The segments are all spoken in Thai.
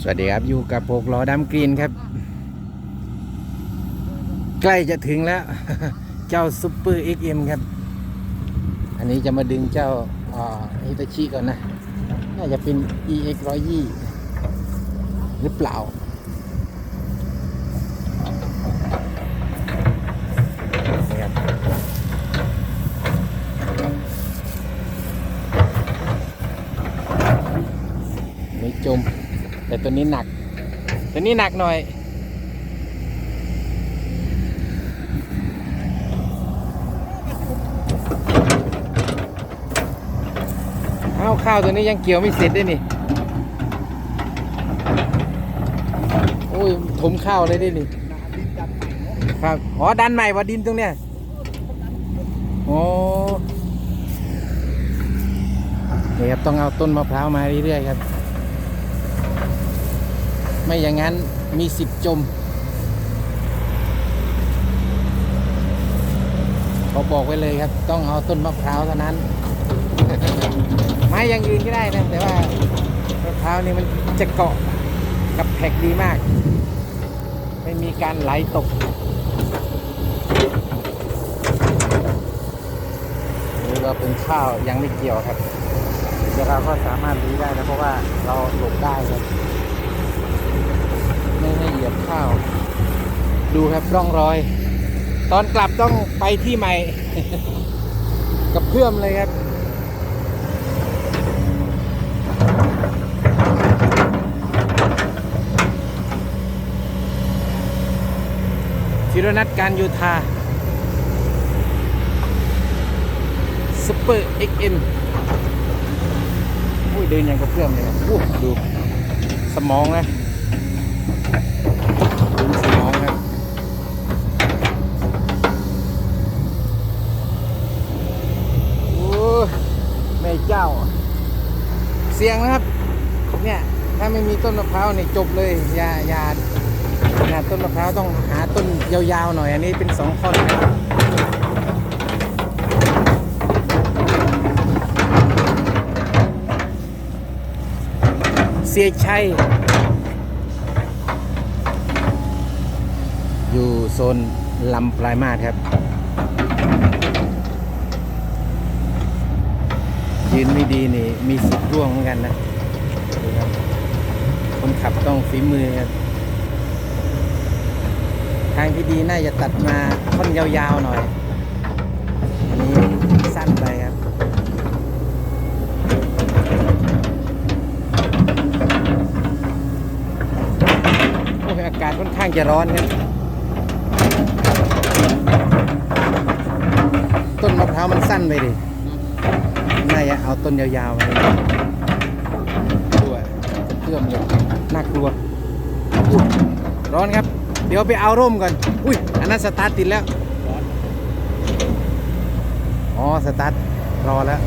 สวัสดีครับอยู่กับพกล้อดำกรีนครับ ใกล้จะถึงแล้ว เจ้าซุปเปอร์ XM ครับ อันนี้จะมาดึงเจ้าฮิตาชิก่อนนะ น่าจะเป็น EX 120หรือเปล่านี่ครับไม่จม แต่ตัวนี้หนัก ตัวนี้หนักหน่อย เอาข้าวตัวนี้ยังเกี่ยวไม่เสร็จด้วยนี่ โอ้ยถมข้าวเลยได้นี่ครับอ๋อดันใหม่ว่าดินตรงเนี้ยโอ้นี่ครับต้องเอาต้นมะพร้าวมาเรื่อยๆครับ ไม่อย่างนั้นมีสิบจม เขาบอกไว้เลยครับ ต้องเอาต้นมะพร้าวเท่านั้น ไม้อย่างอื่นก็ได้นะ แต่ว่ามะพร้าวนี่มันจะเกาะกับแพ็กดีมาก ไม่มีการไหลตกนี่ก็เป็นข้าวยังไม่เกี่ยวครับเดี๋ยวเราก็สามารถรื้ได้นะเพราะว่าเราหลบได้ครับ ไม่ให้เหยียบข้าว ดูครับร่องรอย ตอนกลับต้องไปที่ใหม่ กับเพื่อมเลยครับธีรนัทการโยธาซุปเปอร์เอ็กเอ็มอุ้ยเดินอย่างกับเพื่อมเลยครับดู สมองนะ ดูสมองครับโอ้ยแม่เจ้า เสียงนะครับ เนี่ย ถ้าไม่มีต้นมะพร้าวเนี่ยจบเลยอยาอยาขนาดต้นมะพร้าวต้องหาต้นยาวๆหน่อย อันนี้เป็นสองท่อนนะครับเสียชัย อยู่ โซนลำปลายมาศครับ ยืนไม่ดีนี่มีสิทธิ์ร่วงเหมือนกันนะดูครับคนขับต้องฝีมือครับทางที่ดีน่าจะตัดมาท่อนยาวๆหน่อย อันนี้สั้นไปครับ โอ้ยอากาศค่อนข้างจะร้อนครับ ต้นมะพร้าวมันสั้นไปดิน่าจะเอาต้นยาวๆไปด้วยเพื่อมเลยน่ากลัว ร้อนครับ เดี๋ยวไปเอาร่มก่อน อุ้ย อันนั้นสตาร์ทติดแล้ว อ๋อ สตาร์ทรอแล้ว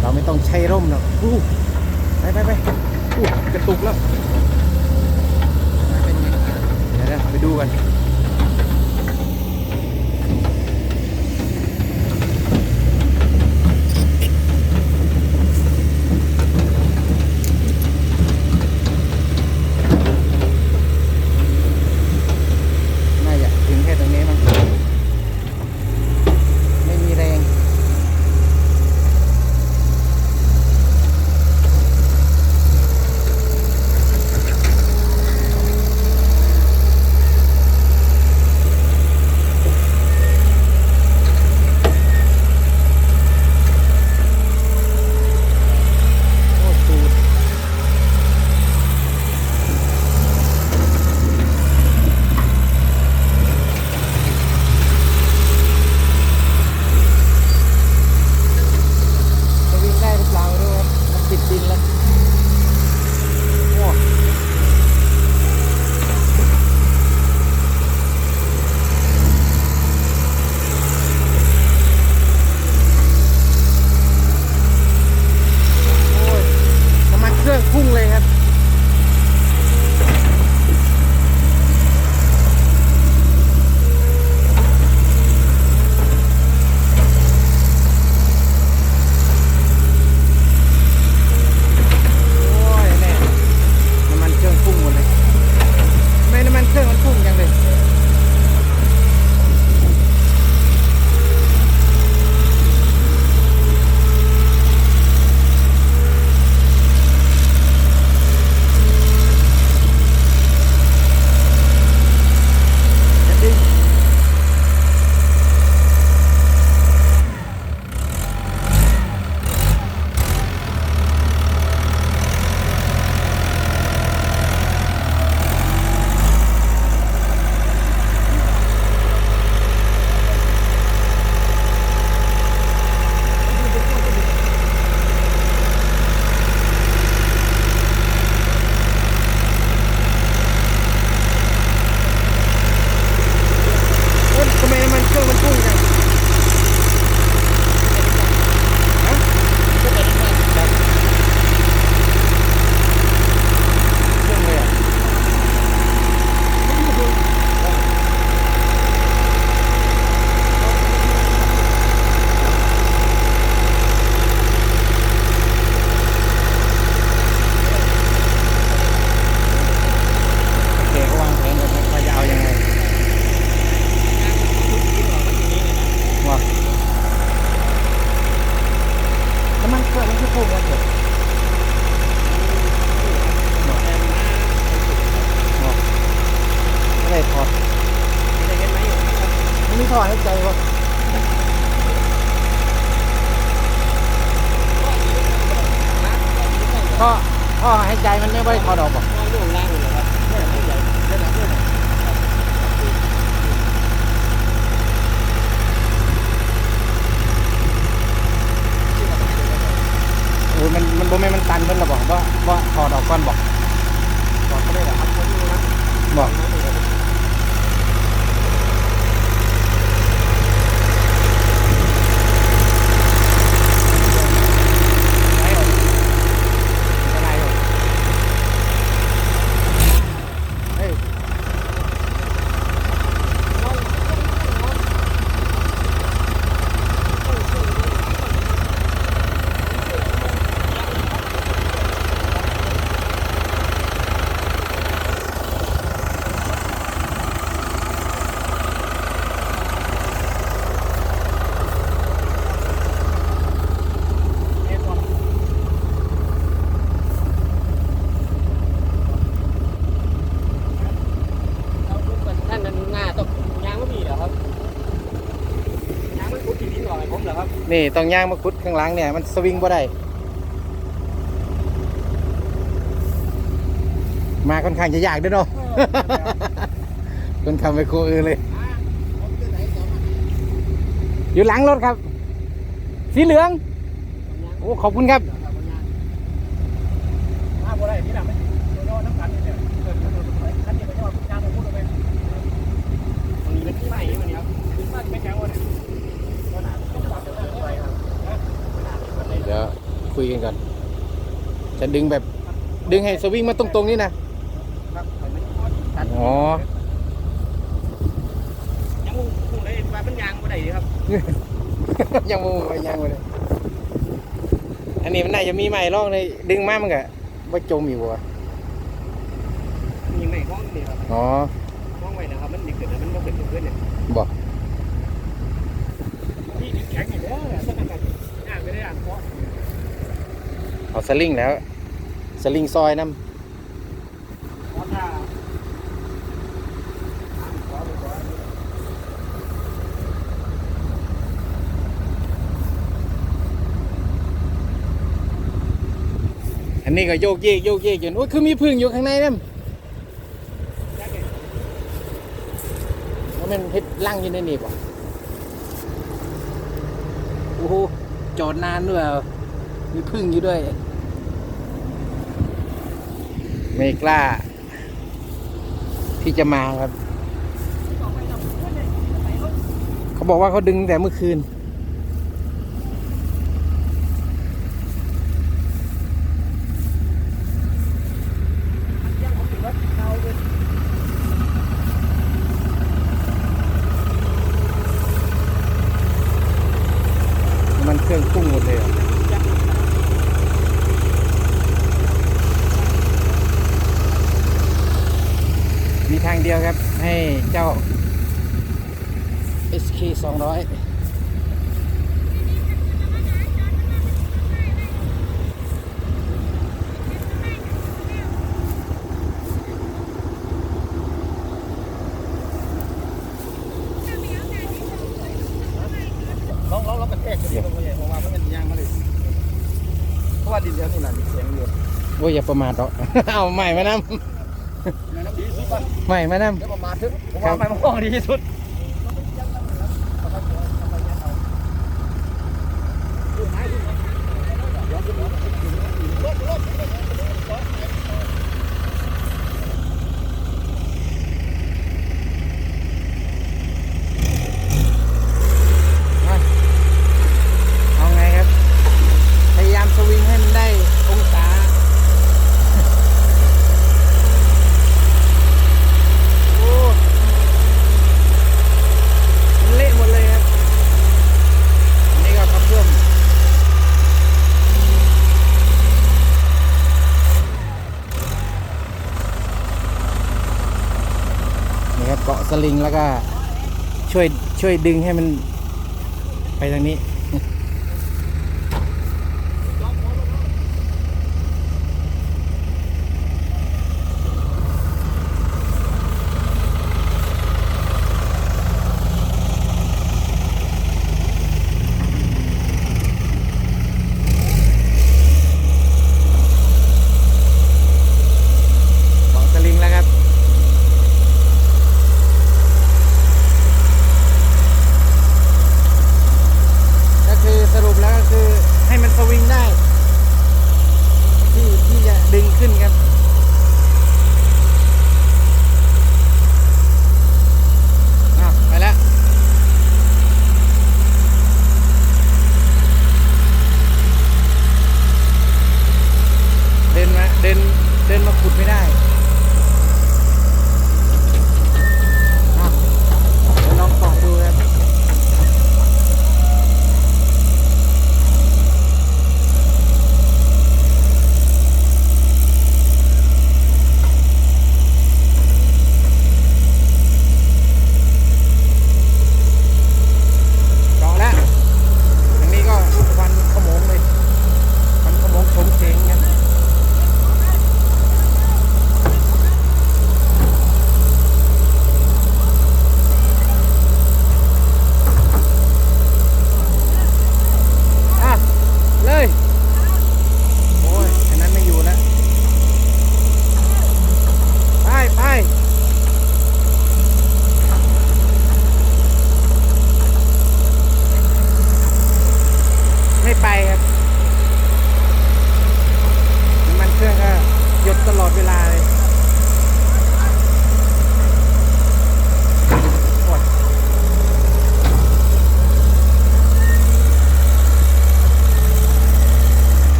เราไม่ต้องใช้ร่มหรอกอู้ไปไปไปอู้กระตุกแล้วเดี๋ยวนะไปดูกัน ท่อหายใจมันไม่ไว้ถอดออกบอกว่าล่วงล่างเลยครับเนี่ยไม่ใหระดับเนี่ยโอ้ยมันมันบ่แม่นมันตันเพิ่นละบอกว่าว่าถอดออกก่อนบอกบอกก็ได้เหรอครับคนนี้นะบอกไม่หรอกไม่เป็นไรหรอกเฮ้ย เราลุกกันท่านนั้นหน้าต้องยางไม่มีเหรอครับยางมันคุดที่ดินหน่อยผมเหรอครับ นี่ต้องย่างมาคุดข้างหลังเนี่ย มันสวิงบ่ได้ มาค่อนข้างจะยากด้วยเนาะคนขับไปโคเออเลย อยู่หลังรถครับ สีเหลือง โอ้ ขอบคุณครับมาบ่ได้ที่หลังไม่โดนน้ำกันเนี่ยเกิดถนนไปคันนี้ไปยอดยางไปพูดไปตรงนี้เป็นที่ใหม่วันนี้ครับคือบ้านไม่แข็งวันนี้วันหนาต้องปรับเป็นอะไรครับ เดี๋ยวคุยกันก่อน จะดึงแบบ ดึงให้สวิงมาตรงๆนี่นะ ครับมันตัดอ๋อ ยังมุ่งมุ่งเลยว่าเป็นยางบ่ได้ครับยังมูไปยังไปเลยอันนี้มันน่าจะมีใหม่ร่องเลยดึงมามันก็ว่าจมอยู่วะมีใหม่ห้องนี่ครับอ๋อห้องไว้นะครับมันดีเกิดแล้วมันบ่เป็นตัวเพื่อนเนี่ยบอกที่ดินแข็งอย่างเด้อสนั่นกันย่างไม่ได้อ่านเพราะ เอาสลิงแล้ว สลิงซอยน้เพราะถ้าอ่านเพราะไม่เพราะำอันนี้ก็โยกเยกโยกเยกอยู่โอ้ยคือมีพึ่งอยู่ข้างในนั่นย่างเนี่ยว่ามันเพชรลั่งอยู่ในนี่บ่โอ้โหจอดนานด้วยมีพึ่งอยู่ด้วย ไม่กล้า ที่จะมาครับ เขาบอกว่าเขาดึงแต่เมื่อคืน ย่างผมถือว่าเอาเลย มันเครื่องพุ่งหมดเลยเหรอมีทางเดี ยวครับ ให้เจ้า SK 200ลองลองลองกระแทกดิลงไปเลยเพราะว่ามันเป็นยางมาเลยเพราะว่าดินแถวนี้น่ะดินแข็งอยู่โอ้ยอย่าประมาทหรอก เอาใหม่มาน แม่น้ำดีสุดป่ะำใหม่มานเดี๋ยวประมาทถึงผมว่าไม่มองดีที่สุดำมาเอาไงครับ พยายามสวิงให้มันได้องศา โอ้มันเละหมดเลยครับ อันนี้ก็กระเพื่อมนี่ครับเกาะ สลิงแล้วก็ช่วยช่วยดึงให้มันไปทางนี้